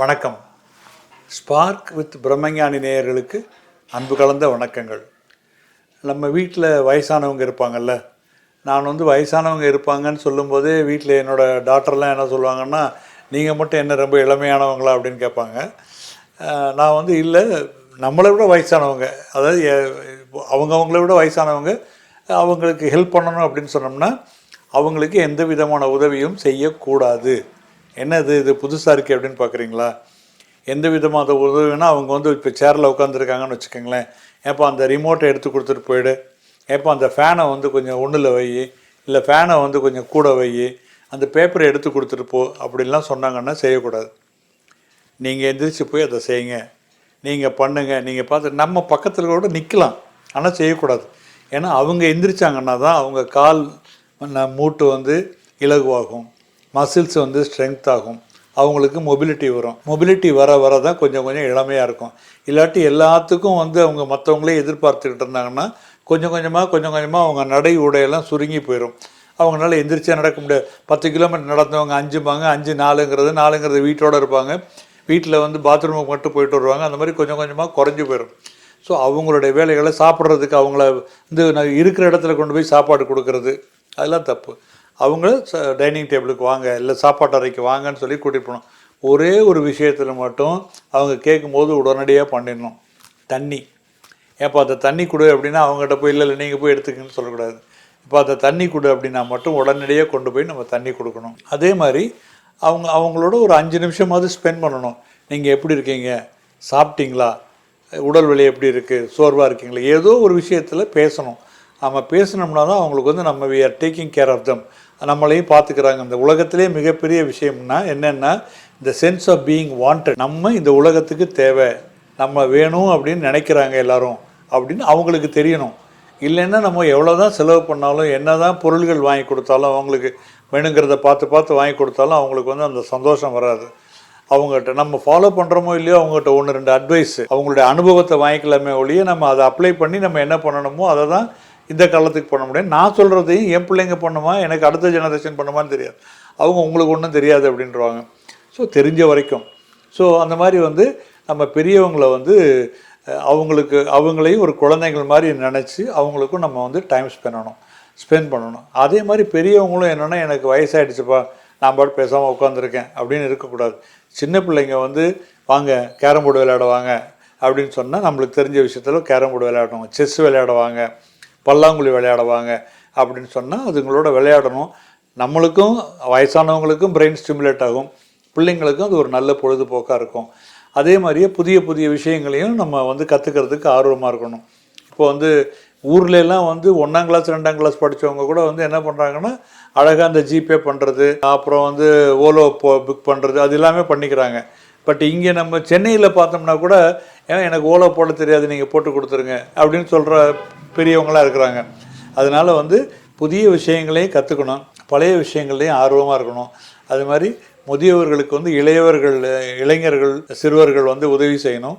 வணக்கம். Spark with பிரம்மஞானி நேயர்களுக்கு அன்பு கலந்த வணக்கங்கள். நம்ம வீட்டில் வயசானவங்க இருப்பாங்கல்ல நான் வந்து வயசானவங்க இருப்பாங்கன்னு சொல்லும்போதே வீட்டில் என்னோட டாக்டர்லாம் என்ன சொல்லுவாங்கன்னா நீங்கள் மட்டும் என்ன ரொம்ப இளமையானவங்களா? அப்படின்னு கேட்பாங்க. நான் வந்து இல்லை நம்மளை விட வயசானவங்க அதாவது அவங்கவுங்கள அவங்க அவங்கள விட வயசானவங்க அவங்களுக்கு ஹெல்ப் பண்ணணும் அப்படின்னு சொன்னோம்னா அவங்களுக்கு எந்த விதமான உதவியும் செய்யக்கூடாது. என்னது இது புதுசாக இருக்குது அப்படின்னு பார்க்குறீங்களா எந்த விதமான உதவினா அவங்க வந்து இப்போ சேரில் உட்காந்துருக்காங்கன்னு வச்சுக்கோங்களேன். ஏப்பா அந்த ரிமோட்டை எடுத்து கொடுத்துட்டு போயிடு. ஏப்பா அந்த ஃபேனை வந்து கொஞ்சம் ஒன்றில் வை. இல்லை ஃபேனை வந்து கொஞ்சம் கூட வை. அந்த பேப்பரை எடுத்து கொடுத்துட்டு போ. அப்படின்லாம் சொன்னாங்கன்னா செய்யக்கூடாது. நீங்கள் எந்திரிச்சு போய் அதை செய்யுங்க. நீங்கள் பண்ணுங்கள் நீங்கள் பார்த்து நம்ம பக்கத்தில் கூட நிற்கலாம் ஆனால் செய்யக்கூடாது. ஏன்னா அவங்க எந்திரிச்சாங்கன்னா தான் அவங்க கால் மூட்டு வந்து இலகுவாகும். மசில்ஸ் வந்து ஸ்ட்ரென்த் ஆகும். அவங்களுக்கு மொபிலிட்டி வரும். மொபிலிட்டி வர வர தான் கொஞ்சம் கொஞ்சம் இளமையாக இருக்கும். இல்லாட்டி எல்லாத்துக்கும் வந்து அவங்க மற்றவங்களே எதிர்பார்த்துக்கிட்டு இருந்தாங்கன்னா கொஞ்சம் கொஞ்சமாக கொஞ்சம் கொஞ்சமாக அவங்க நடை உடையெல்லாம் சுருங்கி போயிடும் அவங்களால எந்திரிச்சே நடக்க முடியாது. பத்து கிலோமீட்டர் நடந்தவங்க அஞ்சுப்பாங்க அஞ்சு நாலுங்கிறது நாலுங்கிறது வீட்டோட இருப்பாங்க. வீட்டில் வந்து பாத்ரூமுக்கு மட்டும் போயிட்டு வருவாங்க. அந்த மாதிரி கொஞ்சம் கொஞ்சமாக குறைஞ்சி போயிடும் ஸோ அவங்களுடைய வேலைகளை சாப்பிட்றதுக்கு அவங்கள வந்து நான் இருக்கிற இடத்துல கொண்டு போய் சாப்பாடு கொடுக்கறது. அதெல்லாம் தப்பு. அவங்க டைனிங் டேபிளுக்கு வாங்க இல்லை சாப்பாட்டு அறைக்கு வாங்கன்னு சொல்லி கூட்டிகிட்டு போகணும் ஒரே ஒரு விஷயத்தில் மட்டும் அவங்க கேட்கும்போது உடனடியாக பண்ணிடணும். தண்ணி. ஏப்பா அந்த தண்ணி கொடு அப்படின்னா அவங்ககிட்ட போய் இல்லை இல்லை நீங்கள் போய் எடுத்துக்கன்னு சொல்லக்கூடாது. இப்போ அந்த தண்ணி கொடு அப்படின்னா மட்டும் உடனடியாக கொண்டு போய் நம்ம தண்ணி கொடுக்கணும். அதே மாதிரி அவங்க அவங்களோட ஒரு அஞ்சு நிமிஷமாவது ஸ்பெண்ட் பண்ணணும். நீங்கள் எப்படி இருக்கீங்க? சாப்பிட்டீங்களா? உடல் வலி எப்படி இருக்குது சோர்வாக இருக்கீங்களா? ஏதோ ஒரு விஷயத்தில் பேசணும். நம்ம பேசினோம்னா தான் அவங்களுக்கு வந்து நம்ம we are taking care of them நம்மளையும் பார்த்துக்கிறாங்க. இந்த உலகத்திலே மிகப்பெரிய விஷயம்னா என்னென்னா இந்த சென்ஸ் ஆஃப் பீயிங் வாண்டட் நம்ம இந்த உலகத்துக்கு தேவை. நம்ம வேணும் அப்படின்னு நினைக்கிறாங்க எல்லாரும். அப்படின்னு அவங்களுக்கு தெரியணும். இல்லைன்னா நம்ம எவ்வளோ தான் செலவு பண்ணாலும் என்ன தான் பொருள்கள் வாங்கி கொடுத்தாலும் அவங்களுக்கு வேணுங்கிறத பார்த்து பார்த்து வாங்கி கொடுத்தாலும் அவங்களுக்கு வந்து அந்த சந்தோஷம் வராது. அவங்ககிட்ட நம்ம ஃபாலோ பண்ணுறோமோ இல்லையோ அவங்ககிட்ட ஒன்று ரெண்டு அட்வைஸ் அவங்களுடைய அனுபவத்தை வாங்கிக்கலாமே ஒழிய நம்ம அதை அப்ளை பண்ணி நம்ம என்ன பண்ணணுமோ அதை தான் இந்த காலத்துக்கு பண்ண முடியும். நான் சொல்கிறதையும் என் பிள்ளைங்க பண்ணுமா எனக்கு அடுத்த ஜெனரேஷன் பண்ணுமான்னு தெரியாது. அவங்க உங்களுக்கு ஒன்றும் தெரியாது அப்படின்றவாங்க ஸோ தெரிஞ்ச வரைக்கும். ஸோ அந்த மாதிரி வந்து நம்ம பெரியவங்களை வந்து அவங்களுக்கு அவங்களையும் ஒரு குழந்தைங்கள் மாதிரி நினச்சி அவங்களுக்கும் நம்ம வந்து டைம் ஸ்பெண்ட் பண்ணணும். ஸ்பெண்ட் பண்ணணும். அதே மாதிரி பெரியவங்களும் என்னென்னா எனக்கு வயசாயிடுச்சுப்பா நான் பாட்டு பேசாமல் உட்காந்துருக்கேன் அப்படின்னு இருக்கக்கூடாது. சின்ன பிள்ளைங்க வந்து வாங்க கேரம் போர்டு விளையாடுவாங்க அப்படின்னு சொன்னால் நம்மளுக்கு தெரிஞ்ச விஷயத்தில் கேரம் போர்டு விளையாடுவாங்க செஸ் விளையாடுவாங்க. பல்லாங்குழி விளையாடுவாங்க அப்படின்னு சொன்னால் அதுங்களோட விளையாடணும். நம்மளுக்கும் வயசானவங்களுக்கும் பிரெயின் ஸ்டிமுலேட் ஆகும். பிள்ளைங்களுக்கும் அது ஒரு நல்ல பொழுதுபோக்காக இருக்கும். அதே மாதிரியே புதிய புதிய விஷயங்களையும் நம்ம வந்து கற்றுக்கிறதுக்கு ஆர்வமாக இருக்கணும். இப்போ வந்து ஊர்ல வந்து ஒன்றாம் கிளாஸ் ரெண்டாம் கிளாஸ் படித்தவங்க கூட வந்து என்ன பண்ணுறாங்கன்னா அழகாக அந்த ஜிபே பண்ணுறது அப்புறம் வந்து ஓலோ போ புக் பண்ணுறது அது எல்லாமே பண்ணிக்கிறாங்க. பட் இங்கே நம்ம சென்னையில் பார்த்தோம்னா கூட ஏன் எனக்கு ஓலோ போட தெரியாது நீங்கள் போட்டு கொடுத்துருங்க அப்படின்னு சொல்கிற பெரியவங்களாக இருக்கிறாங்க. அதனால் வந்து புதிய விஷயங்களையும் கற்றுக்கணும் பழைய விஷயங்கள்லையும் ஆர்வமாக இருக்கணும். அது மாதிரி முதியவர்களுக்கு வந்து இளையவர்கள் இளைஞர்கள் சிறுவர்கள் வந்து உதவி செய்யணும்.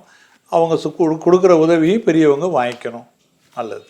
அவங்க சு- கொடுக்குற உதவியை பெரியவங்க வாங்கிக்கணும். நல்லது.